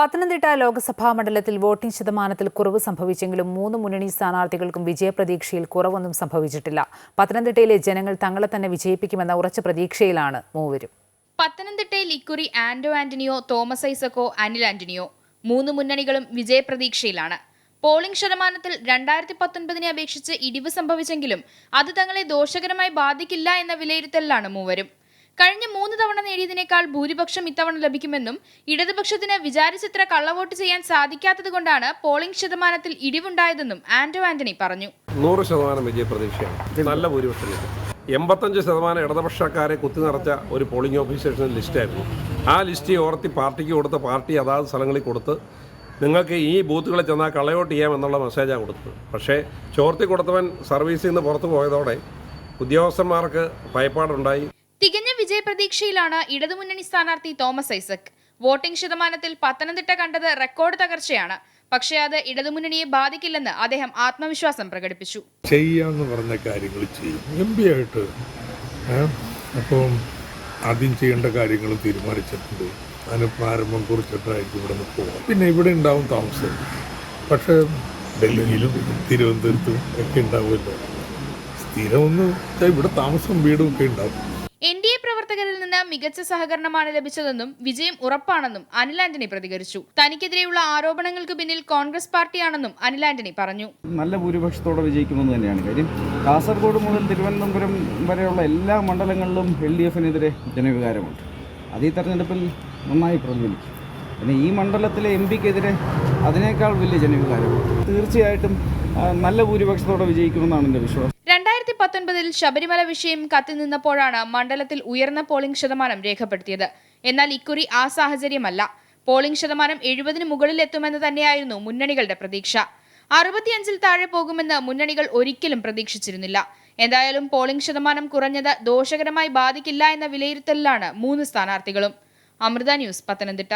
പത്തനംതിട്ട ലോക്സഭാ മണ്ഡലത്തിൽ വോട്ടിംഗ് ശതമാനത്തിൽ കുറവ് സംഭവിച്ചെങ്കിലും മൂന്ന് മുന്നണി സ്ഥാനാർത്ഥികൾക്കും വിജയപ്രതീക്ഷയിൽ കുറവൊന്നും സംഭവിച്ചിട്ടില്ല. പത്തനംതിട്ടയിലെ ജനങ്ങൾ തങ്ങളെ തന്നെ വിജയിപ്പിക്കുമെന്ന ഉറച്ച പ്രതീക്ഷയിലാണ് മൂവരും. പത്തനംതിട്ടയിൽ ഇക്കുറി ആന്റോ ആന്റണിയോ തോമസ് ഐസക്കോ അനിൽ ആന്റണിയോ മൂന്ന് മുന്നണികളും വിജയപ്രതീക്ഷയിലാണ് പോളിംഗ് ശതമാനത്തിൽ രണ്ടായിരത്തി പത്തൊൻപതിനെ അപേക്ഷിച്ച് ഇടിവ് സംഭവിച്ചെങ്കിലും അത് തങ്ങളെ ദോഷകരമായി ബാധിക്കില്ല എന്ന വിലയിരുത്തലിലാണ് മൂവരും. കഴിഞ്ഞ മൂന്ന് തവണ നേടിയതിനേക്കാൾ ഭൂരിപക്ഷം ഇത്തവണ ലഭിക്കുമെന്നും ഇടതുപക്ഷത്തിന് വിചാരിച്ചത്ര കള്ളവോട്ട് ചെയ്യാൻ സാധിക്കാത്തതുകൊണ്ടാണ് പോളിംഗ് ശതമാനത്തിൽ ഇടിവുണ്ടായതെന്നും ആന്റോ ആന്റണി പറഞ്ഞു. നൂറ് ശതമാനം വിജയപ്രതീക്ഷയാണ് നല്ല ഭൂരിപക്ഷം എൺപത്തഞ്ച് ശതമാനം ഇടതുപക്ഷക്കാരെ കുത്തി നിറച്ച ഒരു പോളിംഗ് ഓഫീസേഴ്സിന് ലിസ്റ്റായിരുന്നു ആ ലിസ്റ്റ് ഓർത്തി പാർട്ടിക്ക് കൊടുത്ത് പാർട്ടി അതാത് സ്ഥലങ്ങളിൽ കൊടുത്ത് നിങ്ങൾക്ക് ഈ ബൂത്തുകളിൽ ചെന്നാൽ കളയോട്ട് ചെയ്യാം എന്നുള്ള മെസ്സേജാണ് കൊടുത്തത്. പക്ഷേ ചോർത്തി കൊടുത്തവൻ സർവീസിൽ നിന്ന് പുറത്തു പോയതോടെ ഉദ്യോഗസ്ഥന്മാർക്ക് ഭയപ്പാടുണ്ടായി. വിജയപ്രതീക്ഷയിലാണ് ഇടതുമുന്നണി സ്ഥാനാർത്ഥി തോമസ് ഐസക്. വോട്ടിംഗ് ശതമാനത്തിൽ പത്തനംതിട്ട കണ്ടത് റെക്കോർഡ് തകർച്ചയാണ്. പക്ഷേ അത് ഇടതുമുന്നണിയെ ബാധിക്കില്ലെന്ന് അദ്ദേഹം ആത്മവിശ്വാസം പ്രകടിപ്പിച്ചു. ചെയ്യാന്ന് പറഞ്ഞ കാര്യങ്ങൾ ചെയ്യും. എം പി ആയിട്ട് ആദ്യം ചെയ്യേണ്ട കാര്യങ്ങൾ തീരുമാനിച്ചിട്ടുണ്ട്. അതിന് പ്രാരംഭം കുറിച്ചിട്ടായിരിക്കും ഇവിടെ നിന്ന് പോകാം പിന്നെ ഇവിടെ ഉണ്ടാവും താമസം. പക്ഷേ ഡൽഹിയിലും തിരുവനന്തപുരത്തും ഒക്കെ ഉണ്ടാവുമല്ലോ. സ്ഥിരമൊന്നും ഇവിടെ താമസം വീടും ഒക്കെ ഉണ്ടാവും. എൻ ഡി എ പ്രവർത്തകരിൽ നിന്ന് മികച്ച സഹകരണമാണ് ലഭിച്ചതെന്നും വിജയം ഉറപ്പാണെന്നും അനിൽ ആന്റണി പ്രതികരിച്ചു. തനിക്കെതിരെയുള്ള ആരോപണങ്ങൾക്ക് പിന്നിൽ കോൺഗ്രസ് പാർട്ടിയാണെന്നും അനിൽ ആന്റണി പറഞ്ഞു. നല്ല ഭൂരിപക്ഷത്തോടെ വിജയിക്കുമെന്ന് തന്നെയാണ് കാര്യം. കാസർഗോഡ് മുതൽ തിരുവനന്തപുരം വരെയുള്ള എല്ലാ മണ്ഡലങ്ങളിലും എൽ ഡി എഫിനെതിരെ ജനവികാരമുണ്ട്. അത് ഈ തെരഞ്ഞെടുപ്പിൽ നന്നായി പ്രതിഫലിക്കും. പിന്നെ ഈ മണ്ഡലത്തിലെ എം പിക്കെതിരെ അതിനേക്കാൾ വലിയ ജനവികാരമുണ്ട്. തീർച്ചയായിട്ടും നല്ല ഭൂരിപക്ഷത്തോടെ വിജയിക്കുമെന്നാണ് എന്റെ വിശ്വാസം. രണ്ടായിരത്തി പത്തൊൻപതിൽ ശബരിമല വിഷയം കത്തിനിന്നപ്പോഴാണ് മണ്ഡലത്തിൽ ഉയർന്ന പോളിംഗ് ശതമാനം രേഖപ്പെടുത്തിയത്. എന്നാൽ ഇക്കുറി ആ സാഹചര്യമല്ല. പോളിംഗ് ശതമാനം എഴുപതിന് മുകളിൽ എത്തുമെന്ന് തന്നെയായിരുന്നു മുന്നണികളുടെ പ്രതീക്ഷ. അറുപത്തിയഞ്ചിൽ താഴെ പോകുമെന്ന് മുന്നണികൾ ഒരിക്കലും പ്രതീക്ഷിച്ചിരുന്നില്ല. എന്തായാലും പോളിംഗ് ശതമാനം കുറഞ്ഞത് ദോഷകരമായി ബാധിക്കില്ല എന്ന വിലയിരുത്തലിലാണ് മൂന്ന് സ്ഥാനാർത്ഥികളും. അമൃത ന്യൂസ് പത്തനംതിട്ട.